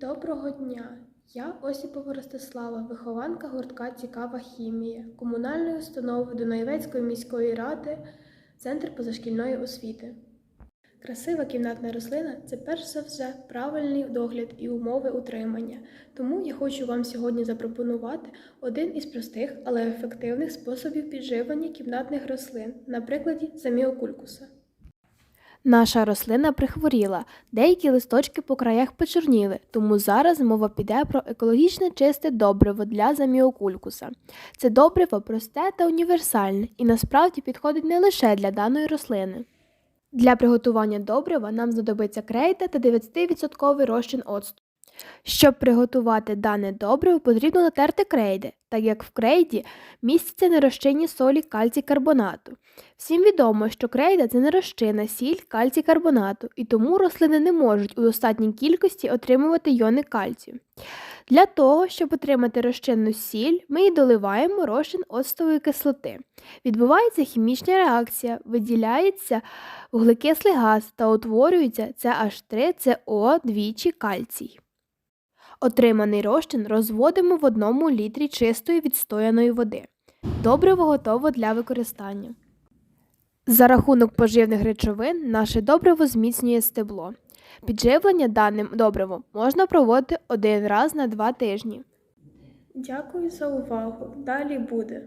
Доброго дня! Я Осіпова Ростислава, вихованка гуртка Цікава хімія комунальної установи Дунаєвецької міської ради, Центр позашкільної освіти. Красива кімнатна рослина це перш за все правильний догляд і умови утримання. Тому я хочу вам сьогодні запропонувати один із простих, але ефективних способів підживлення кімнатних рослин на прикладі заміокулькуса. Наша рослина прихворіла, деякі листочки по краях почорніли, тому зараз мова піде про екологічне чисте добриво для заміокулькуса. Це добриво просте та універсальне і насправді підходить не лише для даної рослини. Для приготування добрива нам знадобиться крейда та 90% розчин оцту. Щоб приготувати дане добриво, потрібно натерти крейди, так як в крейді містяться нерозчинні солі кальцій карбонату. Всім відомо, що крейда це нерозчинна сіль кальцій карбонату, і тому рослини не можуть у достатній кількості отримувати йони кальцію. Для того, щоб отримати розчинну сіль, ми їй доливаємо розчин оцтової кислоти. Відбувається хімічна реакція, виділяється вуглекислий газ та утворюється CH3CO двічі кальцій. Отриманий розчин розводимо в одному літрі чистої відстояної води. Добриво готово для використання. За рахунок поживних речовин наше добриво зміцнює стебло. Підживлення даним добривом можна проводити один раз на два тижні. Дякую за увагу. Далі буде.